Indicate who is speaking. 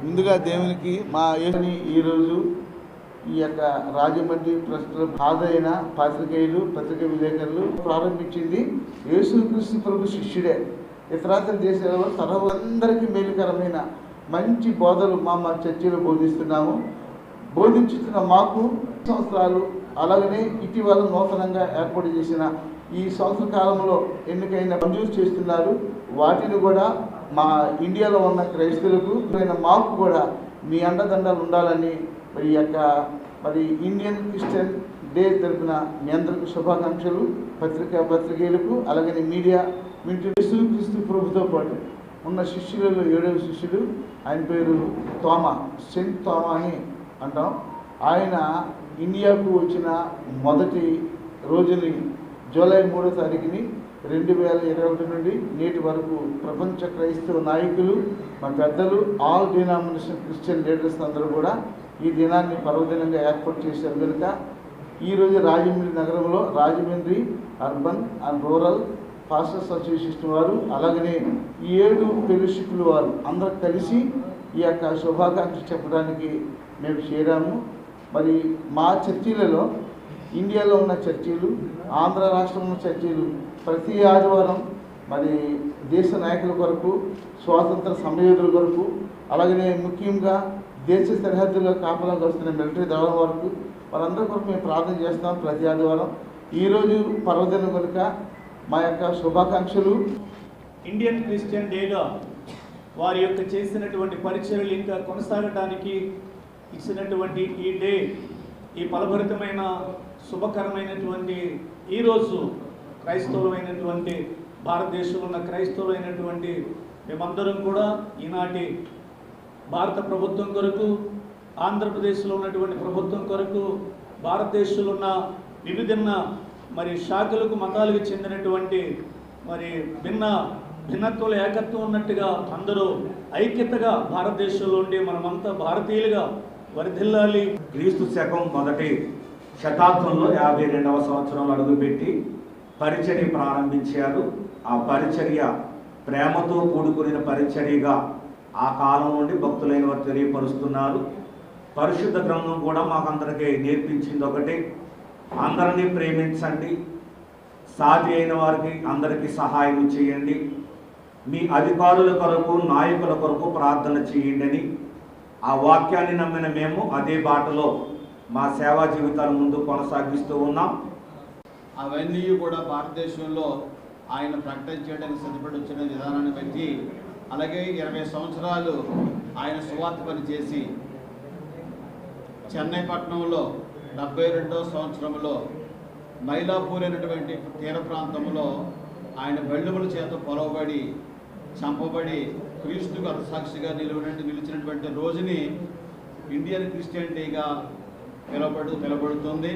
Speaker 1: ముందుగా దేవునికి మా ఏని ఈరోజు ఈ యొక్క రాజమండ్రి ట్రస్ట్ హాజరైన పాత్రికేయులు పత్రిక విలేకరులు ప్రారంభించింది యేసుక్రీస్తు ప్రభు శిష్యుడే. ఇతరాతర దేశాలలో సర్వందరికీ మేలుకరమైన మంచి బోధలు మా మా చర్చిలో బోధిస్తున్నాము. బోధించుతున్న మాకు సంవత్సరాలు అలాగనే ఇటీవల నూతనంగా ఏర్పాటు చేసిన ఈ సంవత్సర కాలంలో ఎన్నికైన మంజూరు చేస్తున్నారు. వాటిని కూడా మా ఇండియాలో ఉన్న క్రైస్తవులకు మాకు కూడా మీ అండదండలు ఉండాలని మరి యొక్క మరి ఇండియన్ క్రిస్టియన్ డే తరపున మీ అందరికీ శుభాకాంక్షలు. పత్రికా పత్రికేయులకు అలాగనే మీడియా వింటూ క్రీస్తు ప్రభుతో పాటు ఉన్న శిష్యులలో ఏడవ శిష్యుడు ఆయన పేరు తోమ సెంట్ తోమ అని అంటాం. ఆయన ఇండియాకు వచ్చిన మొదటి రోజుని జూలై మూడో తారీఖుని రెండు వేల ఇరవై ఒకటి నుండి నేటి వరకు ప్రపంచ క్రైస్తవ నాయకులు మా పెద్దలు ఆల్ డినామినేషన్ క్రిస్టియన్ లీడర్స్ అందరూ కూడా ఈ దినాన్ని పర్వదినంగా ఏర్పాటు చేశారు కనుక ఈరోజు రాజమండ్రి నగరంలో Rajahmundry urban and rural pastors association వారు అలాగనే ఈ ఏడు ఫెలోషిప్లు వారు అందరూ కలిసి ఈ యొక్క శుభాకాంక్షలు చెప్పడానికి మేము చేరాము. మరి మా చర్చీలలో ఇండియాలో ఉన్న చర్చీలు ఆంధ్ర రాష్ట్రంలో ఉన్న చర్చీలు ప్రతి ఆదివారం మరి దేశ నాయకుల కొరకు స్వాతంత్ర సమయోధుల కొరకు అలాగనే ముఖ్యంగా దేశ సరిహద్దుల్లో కాపలాగా వస్తున్న మిలిటరీ దళం వరకు వారందరి కొరకు మేము ప్రార్థన చేస్తాం ప్రతి ఆదివారం. ఈరోజు పర్వదినం కనుక మా యొక్క శుభాకాంక్షలు.
Speaker 2: ఇండియన్ క్రిస్టియన్ డేగా వారి యొక్క చేసినటువంటి పరిచయలు ఇంకా కొనసాగడానికి ఇచ్చినటువంటి ఈ డే ఈ ఫలభరితమైన శుభకరమైనటువంటి ఈరోజు క్రైస్తవులమైనటువంటి భారతదేశంలో ఉన్న క్రైస్తవులైనటువంటి మేమందరం కూడా ఈనాటి భారత ప్రభుత్వం కొరకు ఆంధ్రప్రదేశ్లో ఉన్నటువంటి ప్రభుత్వం కొరకు భారతదేశంలో ఉన్న వివిధ మరి శాఖలకు మతాలకు చెందినటువంటి మరి భిన్న భిన్నత్వాల ఏకత్వం ఉన్నట్టుగా అందరూ ఐక్యతగా భారతదేశంలో ఉండి మనమంతా భారతీయులుగా వరిదిల్లాలి.
Speaker 3: క్రీస్తు శకం మొదటి శతాబ్దంలో యాభై రెండవ సంవత్సరంలో అడుగుపెట్టి పరిచర్య ప్రారంభించారు. ఆ పరిచర్య ప్రేమతో కూడుకున్న పరిచర్యగా ఆ కాలం నుండి భక్తులైన వారు తెలియపరుస్తున్నారు. పరిశుద్ధ గ్రంథం కూడా మాకందరికీ నేర్పించింది ఒకటి. అందరినీ ప్రేమించండి. సాటి అయిన వారికి అందరికీ సహాయం చేయండి. మీ అధికారుల కొరకు నాయకుల కొరకు ప్రార్థన చేయండి అని ఆ వాక్యాన్ని నమ్మిన మేము అదే బాటలో మా సేవా జీవితాల ముందు కొనసాగిస్తూ ఉన్నాం.
Speaker 4: అవన్నీ కూడా భారతదేశంలో ఆయన ప్రకటన చేయడానికి సిద్ధపడి వచ్చిన విధానాన్ని బట్టి అలాగే ఇరవై సంవత్సరాలు ఆయన సువార్త పని చేసి చెన్నై పట్టణంలో డెబ్బై రెండవ సంవత్సరంలో మైలాపూర్ అనేటువంటి తీర ప్రాంతంలో ఆయన బెళ్ళుముల చేత పొలవబడి చంపబడి క్రీస్తుకు అర్థసాక్షిగా నిలువనట్టు నిలిచినటువంటి రోజుని ఇండియన్ క్రిస్టియన్ డేగా నిలబడు నిలబడుతుంది